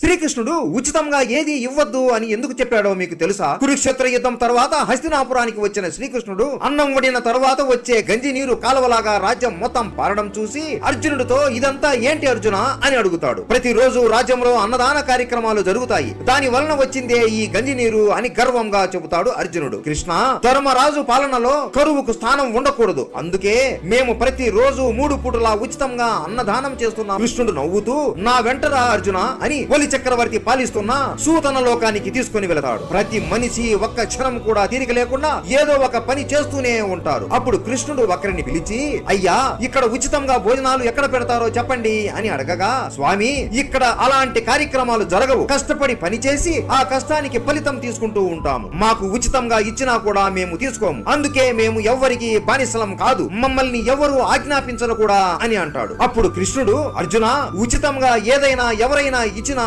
శ్రీకృష్ణుడు ఉచితంగా ఏది ఇవ్వద్దు అని ఎందుకు చెప్పాడో మీకు తెలుసా? కురుక్షేత్ర యుద్ధం తర్వాత హస్తినాపురానికి వచ్చిన శ్రీకృష్ణుడు అన్నం వడిన తర్వాత వచ్చే గంజి నీరు కాలువలాగా రాజ్యం మొత్తం పారడం చూసి అర్జునుడితో ఇదంతా ఏంటి అర్జున? అని అడుగుతాడు. ప్రతిరోజు రాజ్యంలో అన్నదాన కార్యక్రమాలు జరుగుతాయి. దాని వలన వచ్చిందే ఈ గంజి నీరు అని గర్వంగా చెబుతాడు అర్జునుడు. కృష్ణ ధర్మరాజు పాలనలో కరువుకు స్థానం ఉండకూడదు. అందుకే మేము ప్రతి రోజు మూడు పూటలా ఉచితంగా అన్నదానం చేస్తున్నాం. కృష్ణుడు నవ్వుతూ నా వెంటరా అర్జున? అని బలి చక్రవర్తి పాలిస్తున్న సూతన లోకానికి తీసుకుని వెళతాడు. ప్రతి మనిషి ఒక్క క్షణం కూడా తీరిక లేకుండా ఏదో ఒక పని చేస్తూనే ఉంటారు. అప్పుడు కృష్ణుడు ఒకరిని పిలిచి అయ్యా ఇక్కడ ఉచితంగా భోజనాలు ఎక్కడ పెడతారో చెప్పండి అని అడగగా స్వామి ఇక్కడ అలాంటి కార్యక్రమాలు జరగవు. కష్టపడి పని చేసి ఆ కష్టానికి ఫలితం తీసుకుంటూ ఉంటాము. మాకు ఉచితంగా ఇచ్చినా కూడా మేము తీసుకోము. అందుకే మేము ఎవ్వరికి బానిసలం కాదు. మమ్మల్ని ఎవరు ఆజ్ఞాపించరు కూడా అని అంటాడు. అప్పుడు కృష్ణుడు అర్జున ఉచితంగా ఏదైనా ఎవరైనా ఇచ్చినా